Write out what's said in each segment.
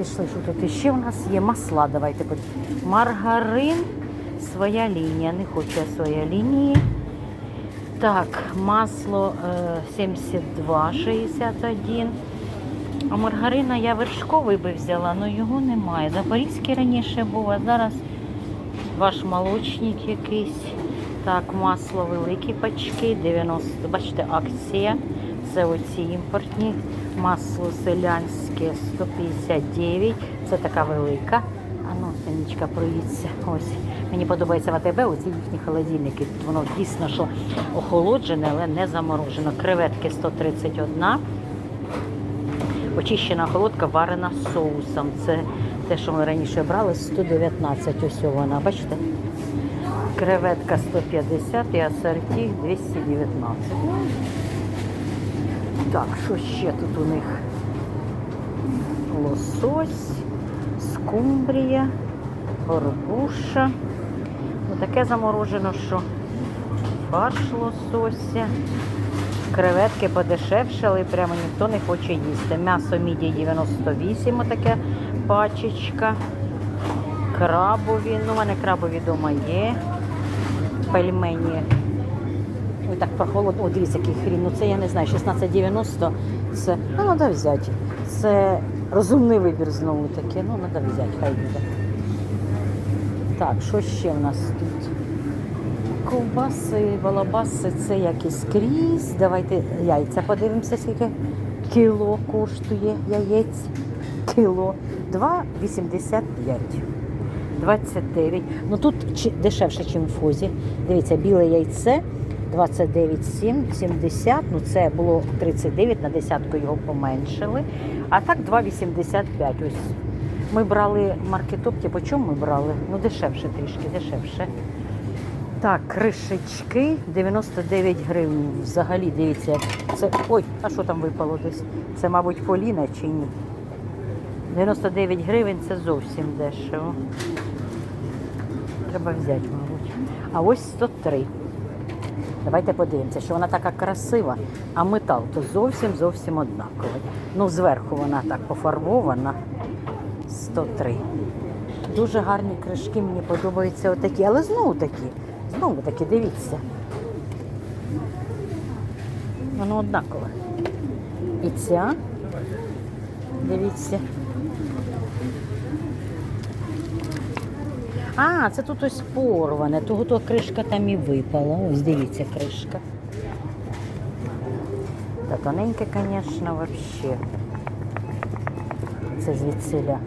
Пішли, що тут іще у нас є масла. Давайте. Маргарин, своя лінія. Не хочу я своя лінії. Так, масло е, 72,61. А маргарина я вершковий би взяла, але його немає. Запорізький раніше був, а зараз ваш молочник якийсь. Так, масло великі пачки, 90. Бачите, акція. Це оці імпортні. Масло селянське 159. Це така велика. А ну, проїдься. Ось. Мені подобається в АТБ, оці їхні холодильники. Воно дійсно, що охолоджене, але не заморожено. Креветки 131. Очищена холодка варена соусом. Це те, що ми раніше брали, 119. Ось вона, бачите? Креветка 150 і асорті 219. Так, що ще тут у них? Лосось, скумбрія, горбуша. Ну, таке заморожено, що фарш лосося. Креветки подешевшали, прямо ніхто не хоче їсти. М'ясо мідії 98, отаке пачечка. Крабові, ну, у мене крабові вдома є. Пельмені. Ой, так прохолодно. О, дивіться, який хрін. Ну це я не знаю, 16,90 це. Ну, треба взяти. Це розумний вибір знову таки. Ну, треба взяти, хай буде. Так, що ще в нас тут? Ковбаси, балабаси, це як і скрізь. Давайте яйця подивимося, скільки кіло коштує яєць. Кіло. 2,85. 29. Ну тут дешевше, ніж в фозі. Дивіться, біле яйце 29,7, 70. Ну це було 39, на десятку його поменшили. А так 2,85. Ось. Ми брали маркетопті. По чому ми брали? Ну дешевше трішки, дешевше. Так, кришечки 99 гривень. Взагалі, дивіться, це. Ой, а що там випало десь? Це, мабуть, Поліна чи ні? 99 гривень це зовсім дешево. Треба взяти, мабуть. А ось 103. Давайте подивимося, що вона така красива, а метал то зовсім зовсім однаковий. Ну, зверху вона так пофарбована. 103. Дуже гарні кришки, мені подобаються отакі, але знову такі. Знову таки, дивіться. Воно однакове. І ця. Дивіться. А, це тут ось порване, того то кришка там і випала. Ось дивіться кришка. Та тоненьке, звісно, взагалі. Це звідсиля.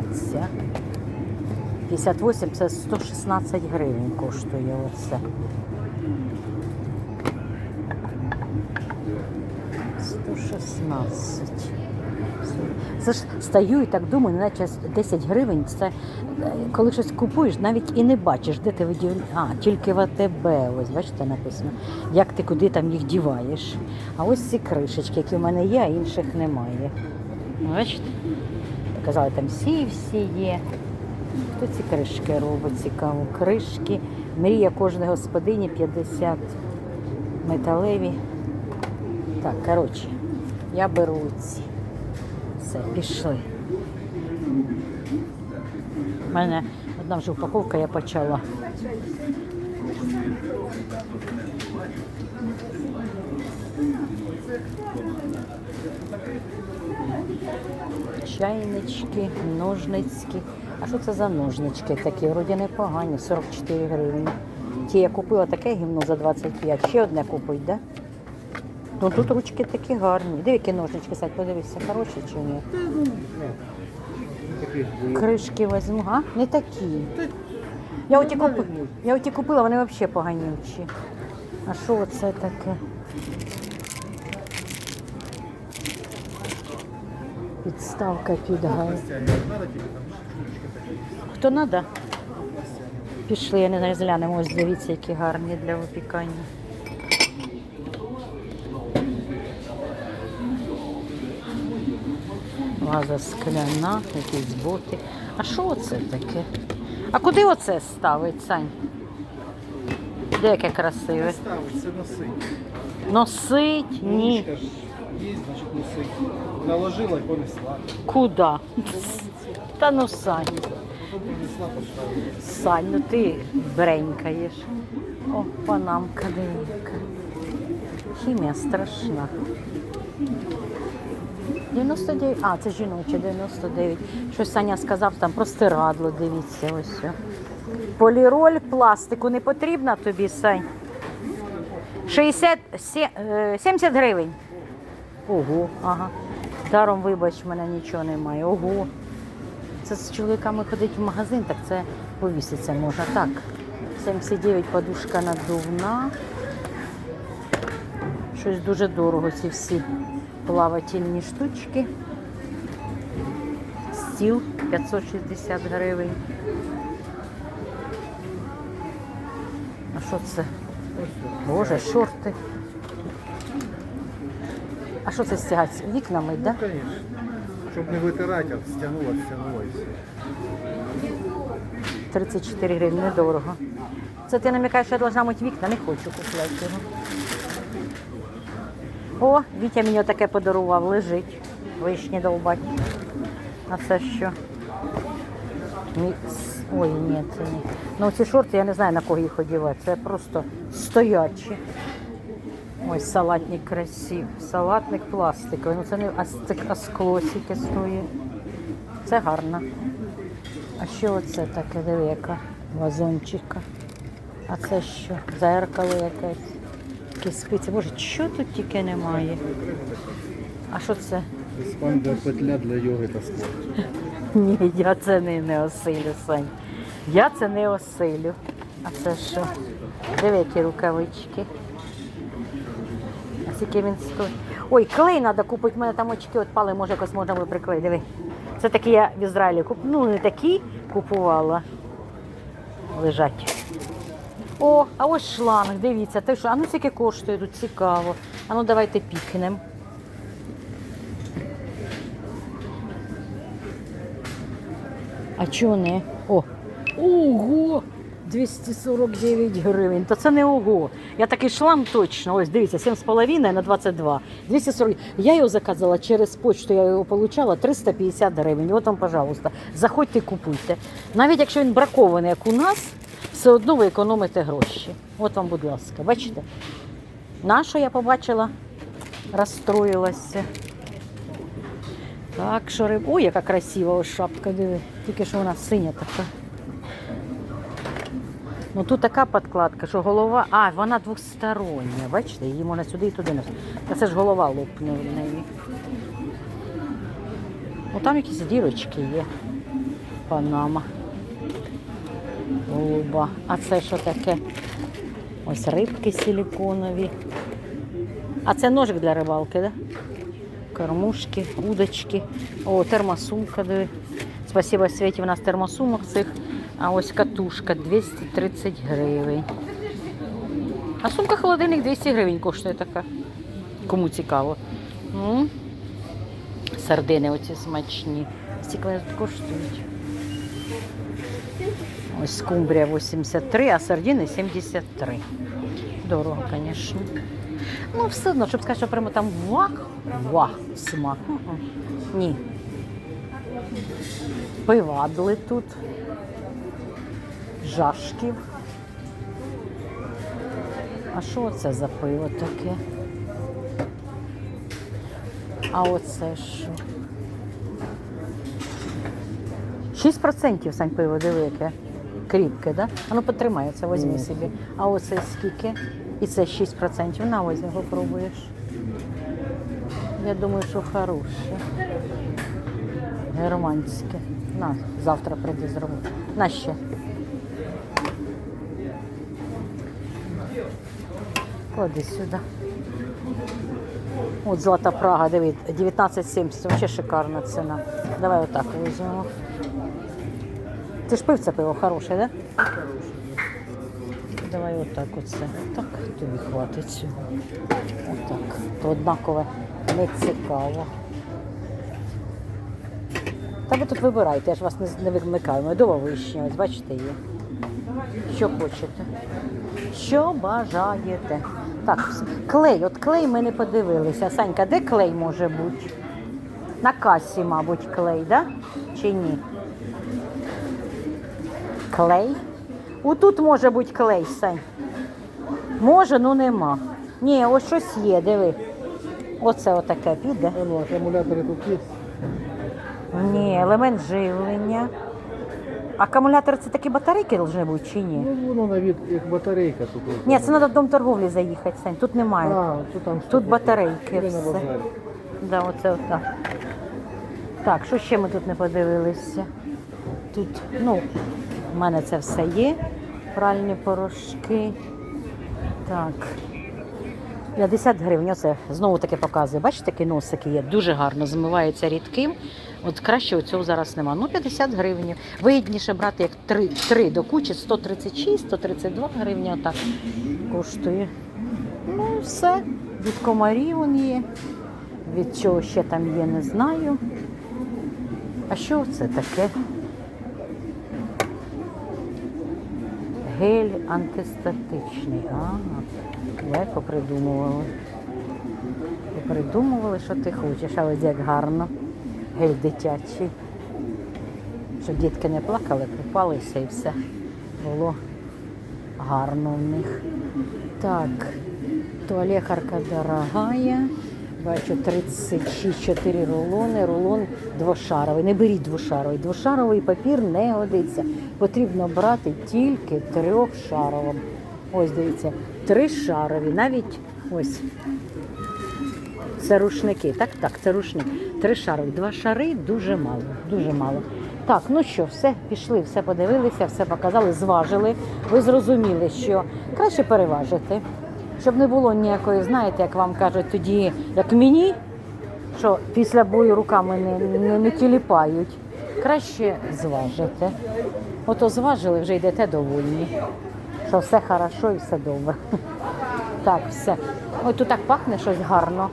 Оця. 58 це 116 гривень коштує оце. 116. Це ж стою і так думаю, наче 10 гривень це е, коли щось купуєш, навіть і не бачиш, де ти видів. А, тільки в АТБ, ось бачите, написано, як ти куди там їх діваєш. А ось ці кришечки, які в мене є, а інших немає. Бачите? Казали, там всі всі є. Хто ці кришки робить? Цікаво. Кришки. Мрія кожної господині 50 металеві. Так, коротше, я беру ці. Все, пішли. У мене одна вже упаковка, я почала. Чайнички, ножницькі. А що це за ножнички такі? Вроді непогані, 44 гривні. Ті я купила таке гімно за 25. Ще одне купить, да? Ну тут ручки такі гарні. Диви, які ножнички, Сядь, подивися, хороші чи ні? Кришки візьму, а? Не такі. Я оті, купи... я оті купила, вони взагалі поганючі. А що це таке? Підставка під газ. Хто треба? Пішли, я не знаю, зглянемо. Ось дивіться, які гарні для випікання. Ваза скляна, якісь боти. А що це таке? А куди оце ставить, Сань? Де яке красиве? Ставить, це носи. Носить? Ні. Ручка ж є, значить неси. Наложила і понесла. Куда? Та ну Сань. Потім принесла, поставила. Сань, ну ти бренькаєш. О, панамка дивіться. Хімія страшна. 99, а, це жіноче, 99. Щось Саня сказав, там простирадло, дивіться, ось. о. Поліроль пластику не потрібна тобі, Сань? 60, е, 70 гривень. Ого, ага. Даром, вибач, в мене нічого немає. Ого. Це з чоловіками ходить в магазин, так це повіситься можна. Так. 79 подушка надувна. Щось дуже дорого ці всі плавательні штучки. Стіл 560 гривень. А що це? Боже, шорти. А що це стягати? Вікнами, так? Да? Ну. Щоб не витирати, а стягнула, стягнула і все. 34 гривні, недорого. Це ти намікаєш, що я должна мити вікна, не хочу купляти його. О, Вітя мені таке подарував, лежить. Вишні довбать. А це що? Ой, ні, це ні. Ну ці шорти я не знаю на кого їх одягати. Це просто стоячі. Ой, салатник красив. Салатник пластиковий. Ну це не а це а скло скільки стоїть. Це гарно. А що оце таке, диви, яка вазончика? А це що? Зеркало якесь. Якісь спиці. Боже, що тут тільки немає? А що це? Еспанда петля для йоги та спорту. Ні, я це не, не осилю, Сань. Я це не осилю. А це що? Диви, які рукавички. А скільки він стоїть? Ой, клей треба купити. У мене там очки відпали, може якось можна буде приклеїти. Диви. Це такі я в Ізраїлі куп... Ну, не такі купувала. Лежать. О, а ось шланг, дивіться, те, що, а ну скільки коштує тут цікаво. А ну давайте пікнемо. А чого не? О! Ого! 249 гривень. Та це не ого. Я такий шлам точно. Ось дивіться, 7,5 на 22. 240. Я його заказала через почту, я його отримала 350 гривень. От вам, пожалуйста, заходьте і купуйте. Навіть якщо він бракований, як у нас, все одно ви економите гроші. От вам, будь ласка, бачите? Нашу я побачила, розстроїлася. Так, що риб... Ой, яка красива ось шапка, диви. Тільки що вона синя така. Ну тут така подкладка, що голова. А, вона двостороння. Бачите, її можна сюди і туди носити. Та це ж голова лопне в неї. Ну там якісь дірочки є. Панама. Голуба. А це що таке? Ось рибки силіконові. А це ножик для рибалки? Да? кормушки, удочки. О, термосумка. Диви. Спасибо Світі, у нас термосумок цих. А ось катушка 230 гривень. А сумка холодильник 200 гривень коштує така. Кому цікаво. М? Сардини оці смачні. Тут коштують. Ось скумбрія 83, а сардини 73. Дорого, звісно. Ну, все одно, щоб сказати, що прямо там вах, вах, смак. Ні. Пивадли тут. Жашків. А що це за пиво таке? А оце що? 6% сань пиво, диви. Кріпке, да? А потримай, це візьми собі. А оце скільки? І це 6%. На ось його пробуєш. Я думаю, що хороше. Германське. На, завтра прийди зроблю. На ще. Клади сюди. От Злата Прага, диви, 19,70. Вообще шикарна ціна. Давай отак візьмемо. Ти ж пив це пиво хороше, да? Давай отак оце. Так, тобі хватить цього. Отак. То однакове не цікаво. Та ви тут вибирайте, я ж вас не, не вимикаю. Медова вишня, ось бачите є. Що хочете? Що бажаєте? Так, клей, от клей ми не подивилися. Санька, де клей може бути? На касі, мабуть, клей, да? Чи ні? Клей? Отут може бути клей, Сань. Може, ну нема. Ні, ось щось є, диви. Оце отаке піде. Ну, акумулятори тут є. Ні, елемент живлення. Акумулятор це такі батарейки повинні бути чи ні? Ну, воно навіть як батарейка тут. Ні, це треба в дом торговлі заїхати, Сань. Тут немає. А, тут там Тут батарейки все. Да, оце отак. Так, що ще ми тут не подивилися? Тут, ну, в мене це все є. Пральні порошки. Так. 50 гривень, оце знову таки показує. Бачите, такі носики є, дуже гарно змиваються рідким. От краще цього зараз нема. Ну, 50 гривень. Вигідніше брати як 3, 3 до кучі, 136, 132 гривні отак коштує. Ну, все. Від комарів он є. Від чого ще там є, не знаю. А що це таке? Гель антистатичний. А, як попридумували. Попридумували, що ти хочеш, а ось як гарно. Гель дитячий. Щоб дітки не плакали, купалися і все було гарно в них. Так, туалехарка дорогая. Бачу 36 4 рулони, рулон двошаровий. Не беріть двошаровий. Двошаровий папір не годиться. Потрібно брати тільки трьохшаровим. Ось дивіться, тришарові. Навіть ось це рушники. Так, так, це рушник. Три шари. Два шари дуже мало. Дуже мало. Так, ну що, все, пішли, все подивилися, все показали, зважили. Ви зрозуміли, що краще переважити. Щоб не було ніякої, знаєте, як вам кажуть, тоді, як мені, що після бою руками не, не, не тіліпають. Краще зважити. Ото зважили, вже йдете довольні. Що все хорошо і все добре. Так, все. Ой, тут так пахне щось гарно.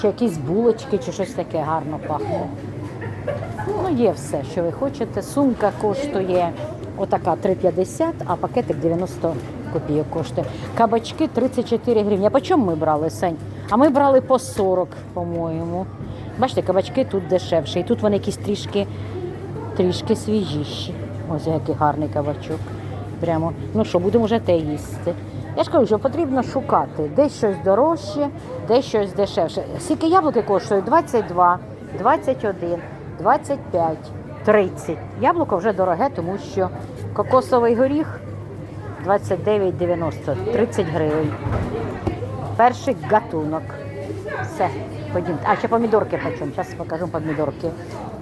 Чи якісь булочки, чи щось таке гарно пахне. Ну, є все, що ви хочете. Сумка коштує отака 3,50, а пакетик 90 копійок коштує. Кабачки 34 гривні. А по чому ми брали, Сень? А ми брали по 40, по-моєму. Бачите, кабачки тут дешевші. І тут вони якісь трішки, трішки свіжіші. Ось який гарний кабачок. Прямо. Ну що, будемо вже те їсти. Я ж кажу, що потрібно шукати. Десь щось дорожче, десь щось дешевше. Скільки яблуки коштують? 22, 21, 25, 30. Яблуко вже дороге, тому що кокосовий горіх 29,90, 30 гривень. Перший гатунок. Все, ходім. А ще помідорки почем. Зараз покажу помідорки.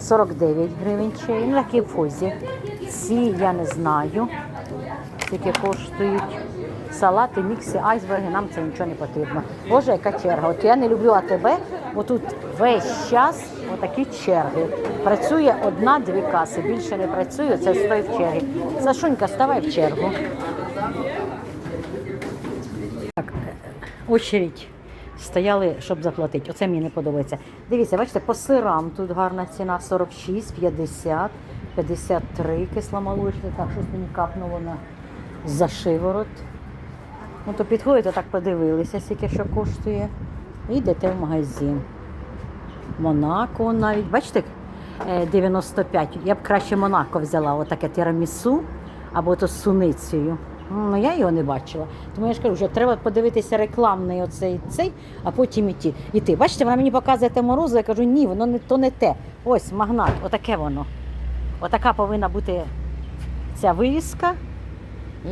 49 гривень чай. Ну, такі в фозі. Ці я не знаю, скільки коштують. Салати, мікси, айсберги, нам це нічого не потрібно. Боже, яка черга. От я не люблю АТБ, бо тут весь час отакі черги. Працює одна-дві каси, більше не працює, це стой в чергі. Сашунька, ставай в чергу. Так, очередь стояли, щоб заплатити. Оце мені не подобається. Дивіться, бачите, по сирам тут гарна ціна 46, 50, 53 кисломолочний. Так, щось мені капнуло на за шиворот. Ну, то підходите, так подивилися, скільки що коштує. І йдете в магазин. Монако навіть, бачите, е, 95. Я б краще Монако взяла, отаке тірамісу або то з суницею. Ну, я його не бачила. Тому я ж кажу, що треба подивитися рекламний оцей цей, а потім іти. іти. Бачите, вона мені показує те морозиво, я кажу, ні, воно не то не те. Ось магнат, отаке воно. Отака повинна бути ця вивіска.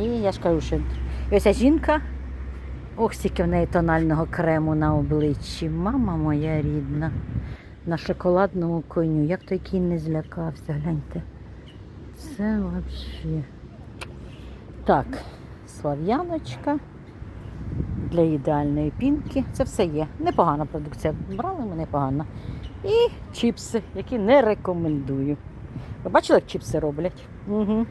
І я ж кажу, що і ось ця жінка. Ох, стільки в неї тонального крему на обличчі. Мама моя рідна. На шоколадному коню. Як той кінь не злякався, гляньте. Це взагалі. Так, слав'яночка для ідеальної пінки. Це все є. Непогана продукція. Брали ми непогано. І чіпси, які не рекомендую. Ви бачили, як чіпси роблять? Угу.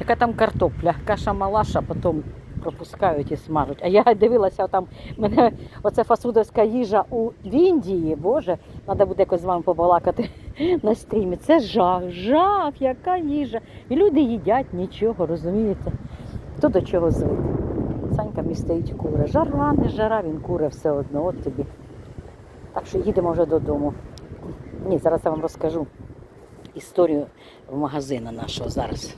Яка там картопля, каша малаша, потім пропускають і смажуть. А я дивилася, там мене оце фасудовська їжа у в Індії. Боже, треба буде якось з вами побалакати на стрімі. Це жах, жах, яка їжа. І люди їдять нічого, розумієте? Хто до чого звик? Санька мій стоїть куре. Жара, не жара, він куре все одно. От тобі. Так що їдемо вже додому. Ні, зараз я вам розкажу історію магазину нашого зараз.